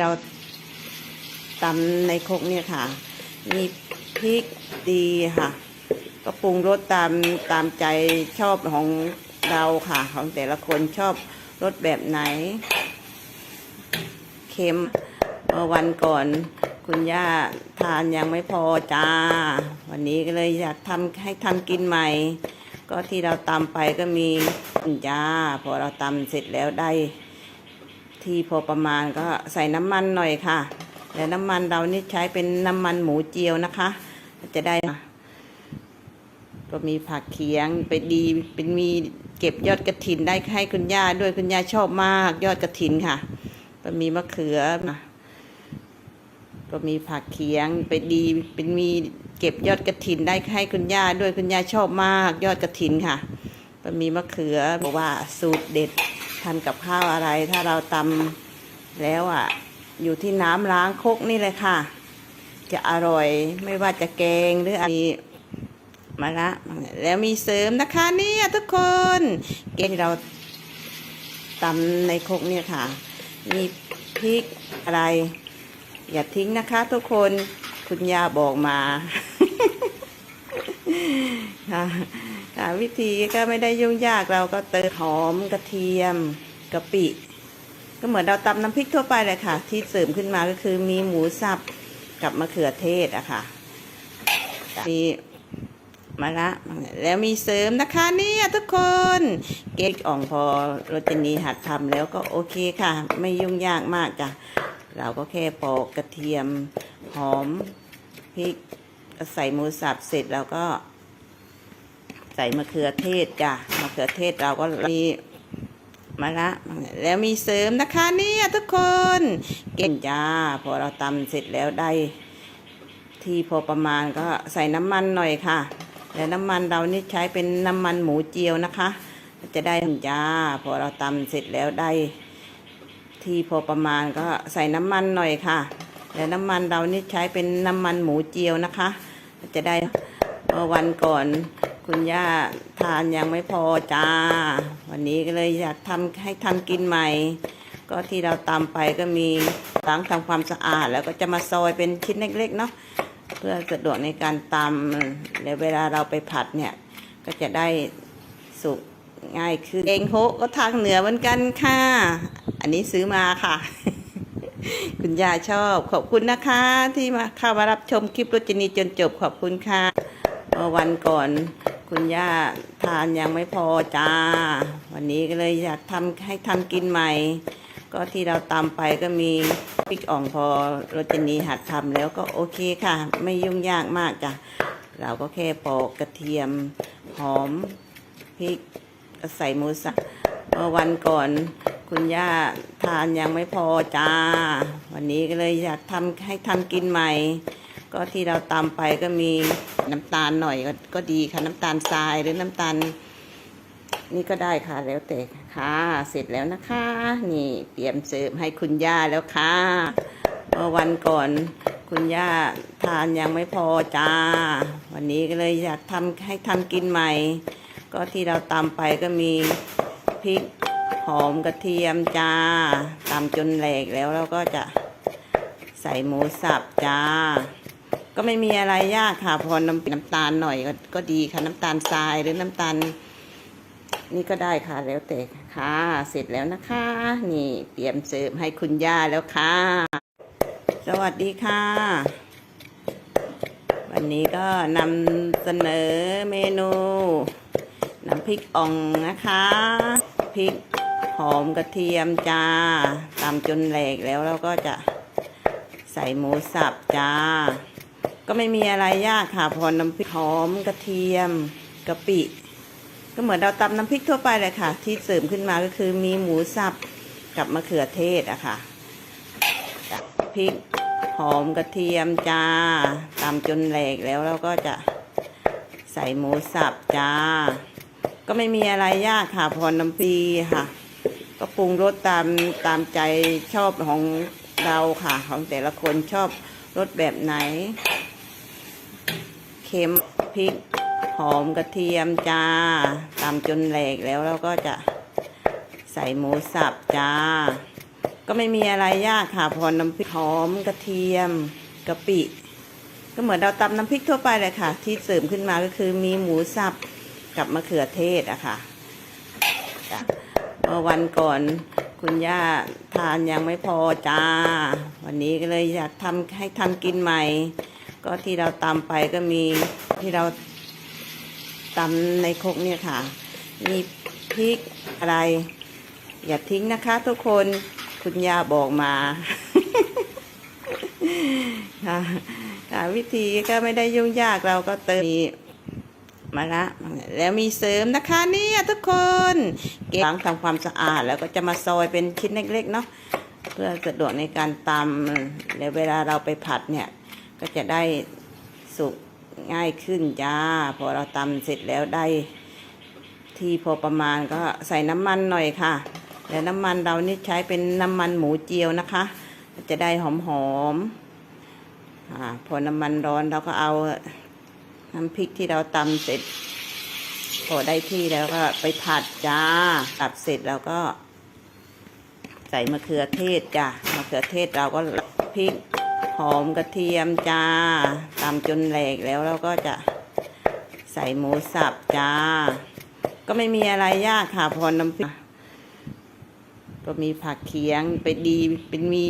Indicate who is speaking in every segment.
Speaker 1: เราตำในครกเนี่ยค่ะ มีพริกดีค่ะ ก็ปรุงรสตามตามใจชอบของเราค่ะ ของแต่ละคนชอบรสแบบไหน เค็มเมื่อวันก่อน คุณย่าทานยังไม่พอจ้า วันนี้ก็เลยอยากทำให้ทำกินใหม่ ก็ที่เราตำไปก็มีจ้า พอเราตำเสร็จแล้วได้ ที่พอประมาณก็ใส่น้ำมันหน่อยค่ะแต่น้ำมันเรานี่ใช้เป็นน้ำมันหมูเจียวนะคะ จะได้ก็มีผักเคียงไปดีเป็นมีเก็บยอดกระถินได้ให้คุณย่าด้วยคุณย่าชอบมากยอดกระถินค่ะ ก็มีมะเขือนะก็มีผักเคียงไปดีเป็นมีเก็บยอดกระถินได้ให้คุณย่าด้วยคุณย่าชอบมาก ยอดกระถินค่ะก็มีมะเขือบอกว่าสูตรเด็ด ทานกับข้าวอะไร ถ้าเราตำแล้วอะ อยู่ที่น้ำล้างคกนี่เลยค่ะ จะอร่อยไม่ว่าจะแกงหรืออะไรมาละแล้วมีเสริมนะคะเนี่ยทุกคนเกงที่เราตำในคกเนี่ยค่ะ มีพริกอะไร อย่าทิ้งนะคะ ทุกคนคุณย่าบอกมาค่ะ ค่ะวิธีก็ไม่ได้ยุ่งยากเราก็เติมหอมกระเทียมกะปิ ก็เหมือนเราตำน้ำพริกทั่วไปเลยค่ะ ที่เสริมขึ้นมาก็คือมีหมูสับกับมะเขือเทศอะค่ะ มีมะระแล้วมีเสริมนะคะเนี่ยทุกคนเก๊กอ่องพอรจนีหัดทำแล้วก็โอเคค่ะ ไม่ยุ่งยากมากจ้ะเราก็แค่ปอกกระเทียมหอมพริกใส่หมูสับเสร็จแล้วก็ ส่มะเขือเทศจ้ะมะเขือเทศเราก็มีมะระแล้วมีเสริมนะคะเนี่ยทุกคนเก่งจ้าพอเราตำเสร็จแล้วได้ ที่พอประมาณก็ใส่น้ำมันหน่อยค่ะแต่น้ำมันเรานี่ใช้เป็นน้ำมันหมูเจียวนะคะ จะได้จ้าพอเราตำเสร็จแล้วได้ ที่พอประมาณก็ใส่น้ำมันหน่อยค่ะแต่น้ำมันเรานี่ใช้เป็นน้ำมันหมูเจียวนะคะ จะได้วันก่อน คุณย่าทานยังไม่พอจ้า วันนี้ก็เลยอยากทำให้ทำกินใหม่ ก็ที่เราตำไปก็มีล้างทำความสะอาด แล้วก็จะมาซอยเป็นชิ้นเล็กๆเนาะเพื่อสะดวกในการตำแล้วเวลาเราไปผัดเนี่ย ก็จะได้สุกง่ายขึ้นเองโฮก็ทางเหนือเหมือนกันค่ะ อันนี้ซื้อมาค่ะ คุณย่าชอบขอบคุณนะคะ ที่มาเข้ามารับชมคลิปรจนีจนจบขอบคุณค่ะวันก่อน คุณย่าทานยังไม่พอจ้า วันนี้ก็เลยอยากทำให้ทำกินใหม่ ก็ที่เราตำไปก็มีพริกอ่องพอรจนีหัดทำแล้วก็โอเคค่ะ ไม่ยุ่งยากมากจ้ะเราก็แค่ปอกกระเทียมหอมพริกใส่หมูสับเมื่อวันก่อนคุณย่าทานยังไม่พอจ้า วันนี้ก็เลยอยากทำให้ทำกินใหม่ ก็ที่เราตำไปก็มีน้ำตาลหน่อยก็ก็ดีค่ะ น้ำตาลทรายหรือน้ำตาล นี่ก็ได้ค่ะแล้วแต่ค่ะ เสร็จแล้วนะคะ นี่เตรียมเสิร์ฟให้คุณย่าแล้วค่ะเมื่อวันก่อนคุณย่าทานยังไม่พอจ้า วันนี้ก็เลยอยากทำให้ทำกินใหม่ ก็ที่เราตำไปก็มีพริกหอมกระเทียมจ้าตำจนแหลกแล้วเราก็จะใส่หมูสับจ้า ก็ไม่มีอะไรยากค่ะ พอน้ำน้ำตาลหน่อยก็ก็ดีค่ะ น้ำตาลทรายหรือน้ำตาล นี่ก็ได้ค่ะแล้วแต่ค่ะ เสร็จแล้วนะคะ นี่เตรียมเสิร์ฟให้คุณย่าแล้วค่ะ สวัสดีค่ะ วันนี้ก็นำเสนอเมนูน้ำพริกอ่องนะคะพริกหอมกระเทียมจ้าตำจนแหลกแล้วเราก็จะใส่หมูสับจ้า ก็ไม่มีอะไรยากค่ะพอน้ำพริกหอมกระเทียมกะปิ ก็เหมือนเราตำน้ำพริกทั่วไปเลยค่ะ ที่เสริมขึ้นมาก็คือมีหมูสับกับมะเขือเทศอะค่ะพริกหอมกระเทียมจ้าตำจนแหลกแล้วเราก็จะใส่หมูสับจ้า ก็ไม่มีอะไรยากค่ะพอน้ำพริกค่ะ ก็ปรุงรสตามตามใจชอบของเราค่ะ ของแต่ละคนชอบรสแบบไหน ค็มพริกหอมกระเทียมจ้าตำจนแหลกแล้วเราก็จะใส่หมูสับจ้า ก็ไม่มีอะไรยากค่ะพอน้ำพริกหอมกระเทียมกะปิ ก็เหมือนเราตำน้ำพริกทั่วไปเลยค่ะ ที่เสริมขึ้นมาก็คือมีหมูสับกับมะเขือเทศอะค่ะจ้ะเมื่อวันก่อนคุณย่าทานยังไม่พอจ้า วันนี้ก็เลยอยากทำให้ทำกินใหม่ ก็ที่เราตำไปก็มีที่เราตำในครกเนี่ยค่ะ มีพริกอะไร อย่าทิ้งนะคะทุกคนคุณยาบอกมาค่ะค่ะวิธีก็ไม่ได้ยุ่งยากเราก็เติมมีมาละแล้วมีเสริมนะคะเนี่ยทุกคนเก็บล้างทำความสะอาดแล้วก็จะมาซอยเป็นชิ้นเล็กๆเนาะเพื่อสะดวกในการตำแล้วเวลาเราไปผัดเนี่ย ก็จะได้สุกง่ายขึ้นจ้า พอเราตำเสร็จแล้วได้ ที่พอประมาณก็ใส่น้ำมันหน่อยค่ะแล้วน้ำมันเรานี่ใช้เป็นน้ำมันหมูเจียวนะคะ จะได้หอมๆอาพอน้ำมันร้อนเราก็เอาน้ำพริกที่เราตำเสร็จ พอได้ที่แล้วก็ไปผัดจ้าตัดเสร็จแล้วก็ ใส่มะเขือเทศจ้ามะเขือเทศเราก็พริก อมกระเทียมจ้าตำจนแหลกแล้วเราก็จะใส่หมูสับจ้า ก็ไม่มีอะไรยากค่ะพอน้ำพริกก็มีผักเคียงไปดีเป็นมี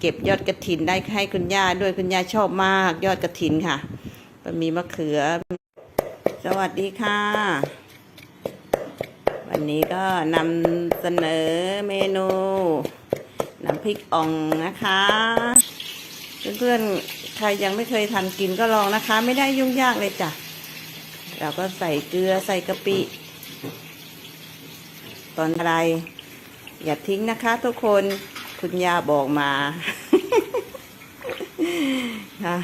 Speaker 1: เก็บยอดกระถินได้ให้คุณย่าด้วยคุณย่าชอบมาก ยอดกระถินค่ะ ก็มีมะเขือ สวัสดีค่ะ วันนี้ก็นำเสนอเมนูน้ำพริกอ่องนะคะ พื่อนๆ ใครยังไม่เคยทำกินก็ลองนะคะ ไม่ได้ยุ่งยากเลยจ้ะ เราก็ใส่เกลือใส่กะปิ ตอนอะไร อย่าทิ้งนะคะทุกคนคุณยาบอกมาค่ะ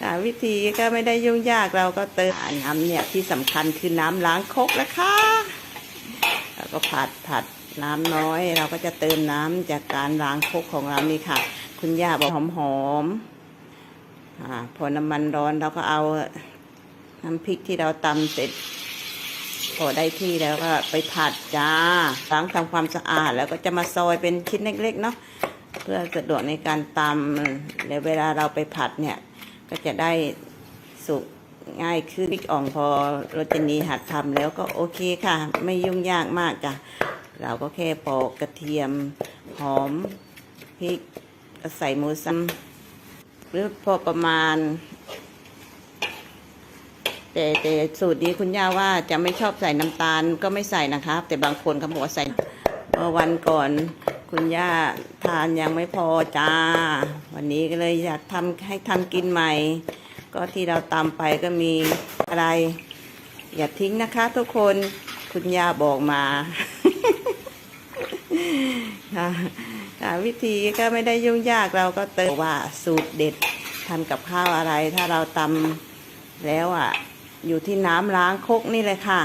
Speaker 1: ค่ะวิธีก็ไม่ได้ยุ่งยากเราก็เติมน้ำเนี่ยที่สำคัญคือน้ำล้างครกนะคะแล้วก็ผัดผัดน้ำน้อย เราก็จะเติมน้ำจากการล้างครกของเรานี่ค่ะ คุณย่าบอกหอมหอมๆอพอน้ำมันร้อนเราก็เอาน้ำพริกที่เราตำเสร็จ พอได้ที่แล้วก็ไปผัดจ้าล้างทำความสะอาดแล้วก็จะมาซอยเป็นชิ้นเล็กๆเนาะเพื่อสะดวกในการตำแล้วเวลาเราไปผัดเนี่ย ก็จะได้สุกง่ายขึ้นพริกอ่องพอรจนีหัดทำแล้วก็โอเคค่ะ ไม่ยุ่งยากมากจ้ะเราก็แค่ปอกกระเทียมหอมพริก ก็ใส่หมูสับหรือพอประมาณ แต่แต่สูตรนี้คุณย่าว่าจะไม่ชอบใส่น้ำตาลก็ไม่ใส่นะครับ แต่บางคนเขาบอกว่าใส่เมื่อวันก่อน คุณย่าทานยังไม่พอจ้า วันนี้ก็เลยอยากทำให้ทำกินใหม่ ก็ที่เราตำไปก็มีอะไร อย่าทิ้งนะคะ ทุกคนคุณย่าบอกมาค่ะ ค่ะวิธีก็ไม่ได้ยุ่งยากเราก็เติมว่าสูตรเด็ดทำกับข้าวอะไร ถ้าเราตำแล้วอะ อยู่ที่น้ำล้างคกนี่เลยค่ะ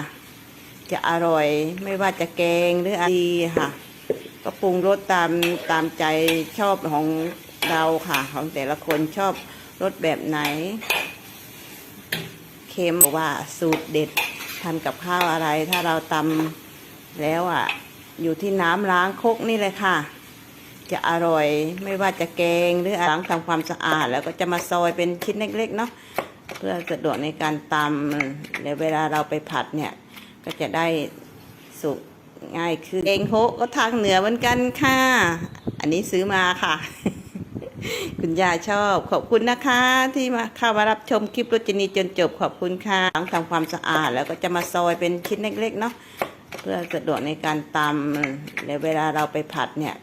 Speaker 1: จะอร่อยไม่ว่าจะแกงหรืออะไรค่ะ ก็ปรุงรสตามตามใจชอบของเราค่ะ ของแต่ละคนชอบรสแบบไหน เค็มบอว่าสูตรเด็ดทำกับข้าวอะไร ถ้าเราตำแล้วอะ อยู่ที่น้ำล้างคกนี่เลยค่ะ จะอร่อยไม่ว่าจะแกงหรือล้างทำความสะอาด แล้วก็จะมาซอยเป็นชิ้นเล็กๆเนาะเพื่อสะดวกในการตำแล้วเวลาเราไปผัดเนี่ย ก็จะได้สุกง่ายขึ้นเองโฮก็ทางเหนือเหมือนกันค่ะ อันนี้ซื้อมาค่ะ คุณยายชอบขอบคุณนะคะ ที่มาเข้ามารับชมคลิปรจนีจนจบขอบคุณค่ะล้างทำความสะอาด แล้วก็จะมาซอยเป็นชิ้นเล็กๆเนาะเพื่อสะดวกในการตำแล้วเวลาเราไปผัดเนี่ย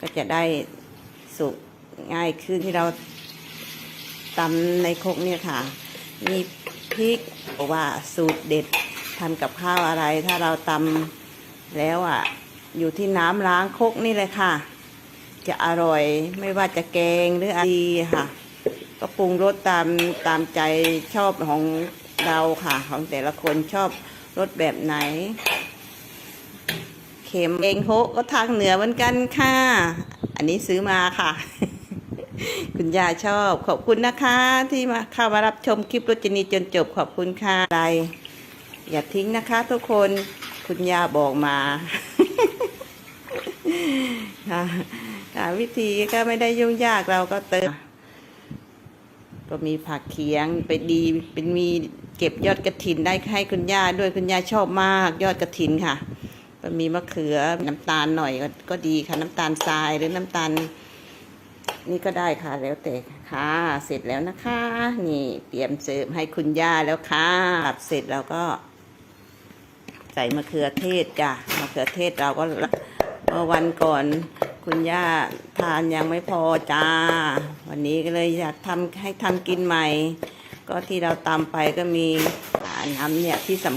Speaker 1: ก็จะได้สุกง่ายขึ้นที่เราตำในครกเนี่ยค่ะ มีพริกบอว่าสูตรเด็ดทำกับข้าวอะไร ถ้าเราตำแล้วอะ อยู่ที่น้ำล้างครกนี่เลยค่ะ จะอร่อยไม่ว่าจะแกงหรืออะไรค่ะ ก็ปรุงรสตามตามใจชอบของเราค่ะ ของแต่ละคนชอบรสแบบไหน เค็มเองโฮก็ทางเหนือเหมือนกันค่ะ อันนี้ซื้อมาค่ะ คุณย่าชอบขอบคุณนะคะ ที่มาเข้ามารับชมคลิปรจนีจนจบขอบคุณค่ะอะไร อย่าทิ้งนะคะ ทุกคนคุณยาบอกมาค่ะค่ะวิธีก็ไม่ได้ยุ่งยากเราก็เติมก็มีผักเคียงไปดีเป็นมีเก็บยอดกระถินได้ให้คุณย่าด้วยคุณย่าชอบมากยอดกระถินค่ะ ก็มีมะเขือน้ำตาลหน่อยก็ก็ดีค่ะ น้ำตาลทรายหรือน้ำตาล นี่ก็ได้ค่ะแล้วแต่ค่ะ เสร็จแล้วนะคะ นี่เตรียมเสิร์ฟให้คุณย่าแล้วค่ะตัดเสร็จเราก็ ใส่มะเขือเทศจ้ะมะเขือเทศเราก็เมื่อวันก่อนคุณย่าทานยังไม่พอจ้า วันนี้ก็เลยอยากทำให้ทำกินใหม่ ก็ที่เราตำไปก็มีน้ำเนี่ยที่สำ